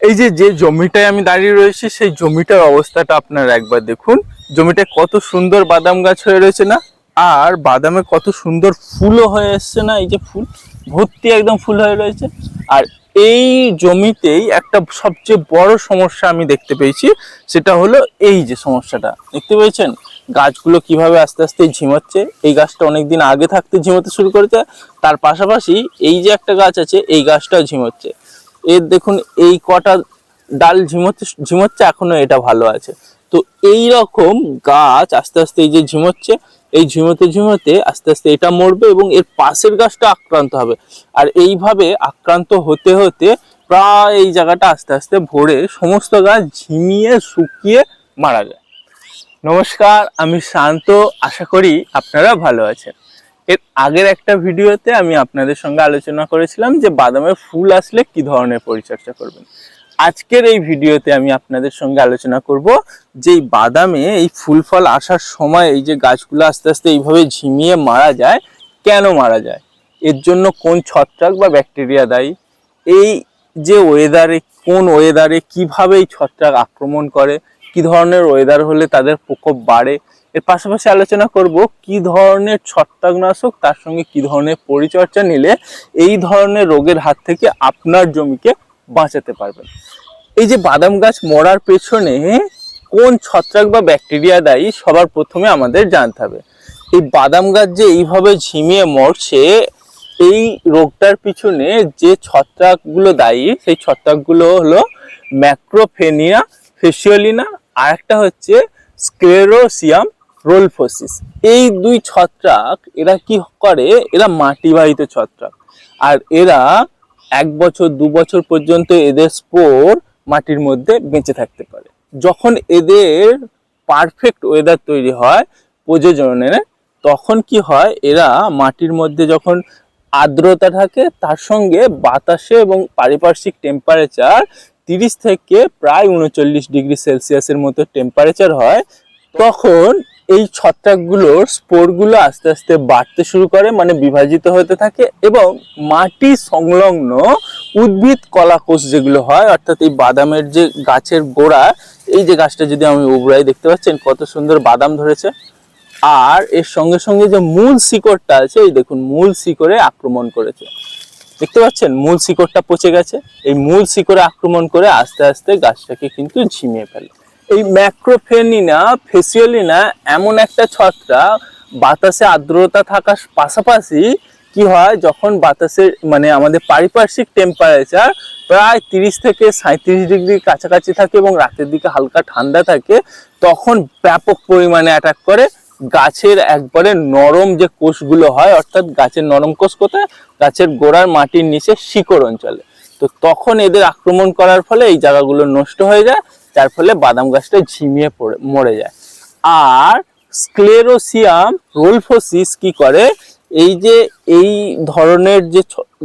এই যে যে জমিটায় আমি দাঁড়িয়ে রয়েছি, সেই জমিটার অবস্থাটা আপনারা একবার দেখুন। জমিটায় কত সুন্দর বাদাম গাছ হয়ে রয়েছে না? আর বাদামে কত সুন্দর ফুলও হয়ে এসছে না? এই যে ফুল, ভর্তি একদম ফুল হয়ে রয়েছে। আর এই জমিতেই একটা সবচেয়ে বড় সমস্যা আমি দেখতে পেয়েছি, সেটা হলো এই যে সমস্যাটা। দেখতে পেয়েছেন? গাছগুলো কীভাবে আস্তে আস্তে ঝিমাচ্ছে? এই গাছটা অনেকদিন আগে থাকতে ঝিমোতে শুরু করেছে। তার পাশাপাশি এই যে একটা গাছ আছে, এই গাছটাও ঝিমোচ্ছে। এর দেখুন, এই কটা ডাল ঝিমোচ্ছে ঝিমোচ্ছে এখনও এটা ভালো আছে। তো এই রকম গাছ আস্তে আস্তে এই যে ঝিমোচ্ছে এই ঝিমোতে ঝিমোতে আস্তে আস্তে এটা মরবে এবং এর পাশের গাছটা আক্রান্ত হবে। আর এইভাবে আক্রান্ত হতে হতে প্রায় এই জায়গাটা আস্তে আস্তে ভরে সমস্ত গাছ ঝিমিয়ে শুকিয়ে মারা যায়। নমস্কার, আমি শান্ত। আশা করি আপনারা ভালো আছেন। এর আগের একটা ভিডিওতে আমি আপনাদের সঙ্গে আলোচনা করেছিলাম যে বাদামের ফুল আসলে কি ধরনের পরিচর্যা করবেন। আজকের এই ভিডিওতে আমি আপনাদের সঙ্গে আলোচনা করব যে বাদামে এই ফুল ফল আসার সময় এই যে গাছগুলো আস্তে আস্তে এইভাবে ঝিমিয়ে মারা যায়, কেন মারা যায়? এর জন্য কোন ছত্রাক বা ব্যাকটেরিয়া দায়ী? এই যে ওয়েদারে কোন ওয়েদারে কীভাবে এই ছত্রাক আক্রমণ করে? কি ধরনের ওয়েদার হলে তাদের প্রকোপ বাড়ে? এর পাশাপাশি আলোচনা করব কি ধরনের ছত্রাকনাশক, তার সঙ্গে কি ধরনের পরিচর্যা নিলে এই ধরনের রোগের হাত থেকে আপনার জমিকে বাঁচাতে পারবেন। এই যে বাদাম গাছ মরার পেছনে কোন ছত্রাক বা ব্যাকটেরিয়া দায়ী, সবার প্রথমে আমাদের জানতে হবে। এই বাদাম গাছ যে এইভাবে ঝিমিয়ে মরছে, এই রোগটার পিছনে যে ছত্রাকগুলো দায়ী, সেই ছত্রাকগুলো হলো ম্যাক্রোফেনিয়া, ফেসিওলিনা, আর একটা হচ্ছে স্ক্লেরোসিয়াম রোলফোসিস এই দুই ছত্রাক, এরা কি করে? এরা মাটিবাহিত ছত্রাক। আর এরা এক বছর, দু বছর পর্যন্ত এদের স্পোর মাটির মধ্যে বেঁচে থাকতে পারে। যখন এদের পারফেক্ট ওয়েদার তৈরি হয় প্রযোজনের তখন কি হয়? এরা মাটির মধ্যে যখন আর্দ্রতা থাকে, তার সঙ্গে বাতাসে এবং পারিপার্শ্বিক টেম্পারেচার তিরিশ থেকে প্রায় উনচল্লিশ ডিগ্রি সেলসিয়াসের মতো টেম্পারেচার হয়, তখন এই ছত্রাকগুলোর স্পোরগুলো আস্তে আস্তে বাড়তে শুরু করে মানে বিভাজিত হতে থাকে এবং মাটি সংলগ্ন উদ্ভিদ কলাকোষ যেগুলো হয়, অর্থাৎ এই বাদামের যে গাছের গোড়া, এই যে গাছটা যদি আমি উবড়াই দেখতে পাচ্ছেন, কত সুন্দর বাদাম ধরেছে। আর এর সঙ্গে সঙ্গে যে মূল শিকড়টা আছে, এই দেখুন, মূল শিকড়ে আক্রমণ করেছে। দেখতে পাচ্ছেন? মূল শিকড়টা পচে গেছে। এই মূল শিকড়ে আক্রমণ করে আস্তে আস্তে গাছটাকে কিন্তু ঝিমিয়ে ফেলে। এই ম্যাক্রোফেনিনা ফেসিওলিনা এমন একটা ছত্রাক বাতাসে আর্দ্রতা থাকার পাশাপাশি কি হয়, যখন বাতাসের মানে আমাদের পারিপার্শ্বিক টেম্পারেচার প্রায় তিরিশ থেকে সাঁত্রিশ ডিগ্রির কাছাকাছি থাকে এবং রাতের দিকে হালকা ঠান্ডা থাকে, তখন ব্যাপক পরিমাণে অ্যাটাক করে। গাছের একবারে নরম যে কোষগুলো হয়, অর্থাৎ গাছের নরম কোষ কোথায়? গাছের গোড়ার মাটির নিচে শিকড় অঞ্চলে। তো তখন এদের আক্রমণ করার ফলে এই জায়গাগুলো নষ্ট হয়ে যায়। যার ফলে বাদাম গাছটা ঝিমিয়ে পড়ে, মরে যায়। আর স্ক্লেরোসিয়াম রোলফোসিস কি করে? এই যে, এই ধরনের যে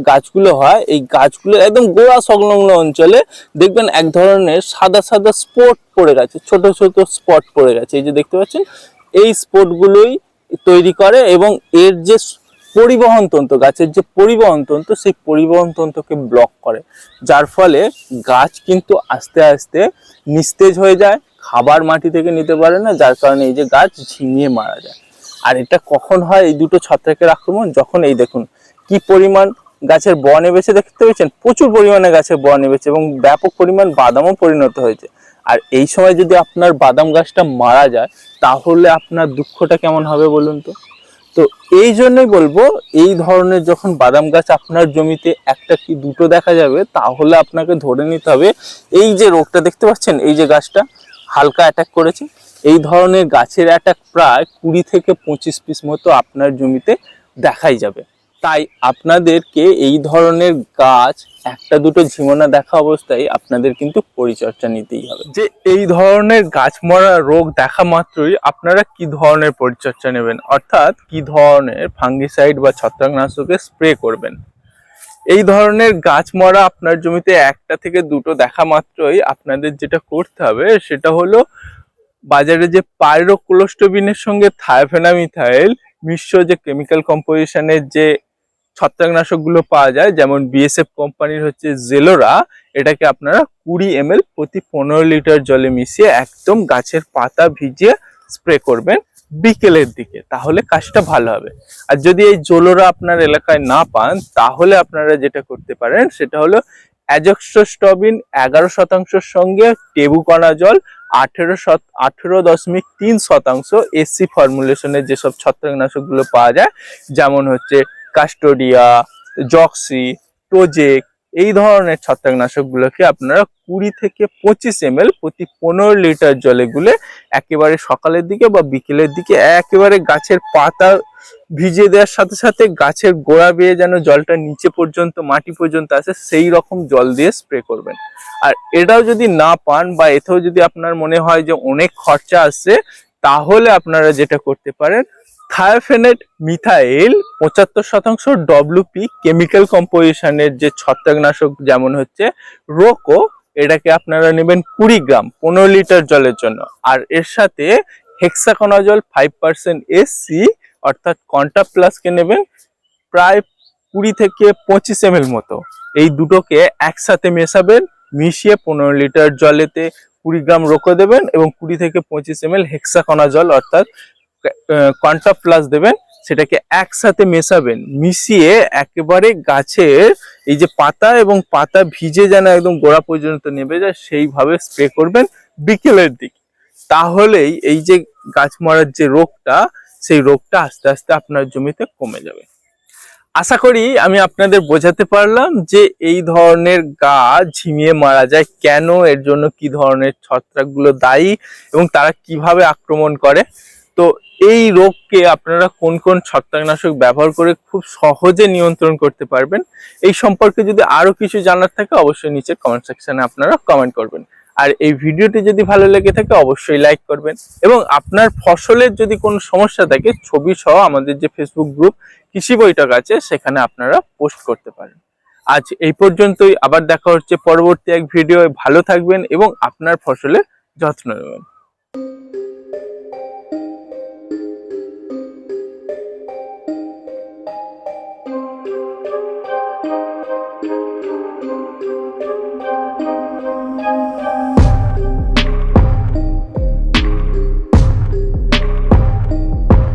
গাছগুলো হয়, এই গাছগুলো একদম গোড়া সংলগ্ন অঞ্চলে দেখবেন এক ধরনের সাদা সাদা স্পট পড়ে গেছে, ছোট ছোট স্পট পড়ে গেছে। এই যে দেখতে পাচ্ছেন, এই স্পটগুলোই তৈরি করে এবং এর যে পরিবহন তন্ত্র গাছের যে পরিবহন তন্ত্র সেই পরিবহন তন্ত্রকে ব্লক করে। যার ফলে গাছ কিন্তু আস্তে আস্তে নিস্তেজ হয়ে যায়, খাবার মাটি থেকে নিতে পারে না, যার কারণে এই যে গাছ ঝিমিয়ে মারা যায়। আর এটা কখন হয়? এই দুটো ছত্রাকের আক্রমণ যখন এই দেখুন, কি পরিমাণ গাছের বন এবেছে দেখতে পেয়েছেন? প্রচুর পরিমাণে গাছের বন এবেছে এবং ব্যাপক পরিমাণ বাদামও পরিণত হয়েছে। আর এই সময় যদি আপনার বাদাম গাছটা মারা যায়, তাহলে আপনার দুঃখটা কেমন হবে বলুন তো? তো এই জন্যই বলব, এই ধরনের যখন বাদাম গাছ আপনার জমিতে একটা কি দুটো দেখা যাবে, তাহলে আপনাকে ধরে নিতে হবে, এই যে রোগটা দেখতে পাচ্ছেন, এই যে গাছটা হালকা অ্যাটাক করেছে, এই ধরনের গাছের অ্যাটাক প্রায় কুড়ি থেকে পঁচিশ পিস মতো আপনার জমিতে দেখাই যাবে। তাই আপনাদেরকে এই ধরনের গাছ একটা দুটো ঝিমোনা দেখা অবস্থায় আপনাদের কিন্তু পরিচর্যা নিতেই হবে। যে এই ধরনের গাছ মরা রোগ দেখা মাত্রই আপনারা কি ধরনের পরিচর্যা নেবেন? অর্থাৎ কি ধরনের ফাঙ্গিসাইড বা ছত্রাকনাশকের স্প্রে করবেন? এই ধরনের গাছ মরা আপনার জমিতে একটা থেকে দুটো দেখা মাত্রই আপনাদের যেটা করতে হবে সেটা হলো বাজারে যে পাইরোক্লোস্টোবিনের সঙ্গে থায়োফেনামিথাইল মিশ্র যে কেমিক্যাল কম্পোজিশনের যে ছত্রাকনাশকগুলো পাওয়া যায়, যেমন বিএসএফ কোম্পানির হচ্ছে জেলোরা এটাকে আপনারা কুড়ি এম প্রতি পনেরো লিটার জলে মিশিয়ে একদম গাছের পাতা ভিজিয়ে স্প্রে করবেন বিকেলের দিকে, তাহলে কাজটা ভালো হবে। আর যদি এই জোলোরা আপনার এলাকায় না পান, তাহলে আপনারা যেটা করতে পারেন, সেটা হলো অ্যাজক্সোস্টবিন এগারো শতাংশের সঙ্গে টেবুকণা জল আঠেরো শত, আঠেরো দশমিক তিন শতাংশ এসসি ফর্মুলেশনের যেসব ছত্রাকনাশকগুলো পাওয়া যায়, যেমন হচ্ছে কাস্টোডিয়া, জক্সি, টোজেক এই ধরনের ছত্রাকনাশকগুলোকে আপনারা কুড়ি থেকে পঁচিশ এম প্রতি পনেরো লিটার জলে গুলে একেবারে সকালের দিকে বা বিকেলের দিকে একেবারে গাছের পাতা ভিজিয়ে দেওয়ার সাথে সাথে গাছের গোড়া বেয়ে যেন জলটা নিচে পর্যন্ত, মাটি পর্যন্ত আসে, সেই রকম জল দিয়ে স্প্রে করবেন। আর এটাও যদি না পান বা এতেও যদি আপনার মনে হয় যে অনেক খরচা আসছে তাহলে আপনারা যেটা করতে পারেন থায়োফেনেট মিথাইল পঁচাত্তর শতাংশ ডব্লিউপি কেমিক্যাল কম্পোজিশনের যে ছত্রাকনাশক যেমন হচ্ছে রোকো, এটাকে আপনারা নেবেন কুড়ি গ্রাম, পনেরো লিটার জলের জন্য। আর এর সাথে হেক্সাকোনাজল ফাইভ পার্সেন্ট এসসি অর্থাৎ কন্টা প্লাসকে নেবেন প্রায় কুড়ি থেকে পঁচিশ এম মতো। এই দুটোকে একসাথে মেশাবেন, মিশিয়ে পনেরো লিটার জলেতে কুড়ি গ্রাম রোকো দেবেন এবং কুড়ি থেকে পঁচিশ এম এল হেক্সাকোনা জল অর্থাৎ কন্টা প্লাস দেবেন, সেটাকে একসাথে মেশাবেন, মিশিয়ে একেবারে গাছের এই যে পাতা এবং পাতা ভিজে যেন একদম গোড়া পর্যন্ত নেমে যায়, সেইভাবে স্প্রে করবেন বিকেলের দিকে। তাহলেই এই যে গাছ মরার যে রোগটা, সেই রোগটা আস্তে আস্তে আপনার জমিতে কমে যাবে। আশা করি আমি আপনাদের বোঝাতে পারলাম যে এই ধরনের গাছ ঝিমিয়ে মারা যায় কেন, এর জন্য কি ধরনের ছত্রাকগুলো দায়ী এবং তারা কীভাবে আক্রমণ করে। তো এই রোগকে আপনারা কোন কোন ছত্রাকনাশক ব্যবহার করে খুব সহজে নিয়ন্ত্রণ করতে পারবেন, এই সম্পর্কে যদি আরও কিছু জানার থাকে অবশ্যই নিচে কমেন্ট সেকশনে আপনারা কমেন্ট করবেন। আর এই ভিডিওটি যদি ভালো লেগে থাকে অবশ্যই লাইক করবেন এবং আপনার ফসলের যদি কোনো সমস্যা থাকে ছবি সহ আমাদের যে ফেসবুক গ্রুপ কৃষি বৈঠক আছে সেখানে আপনারা পোস্ট করতে পারেন। আজ এই পর্যন্তই, আবার দেখা হচ্ছে পরবর্তী এক ভিডিও ভালো থাকবেন এবং আপনার ফসলের যত্ন নেবেন।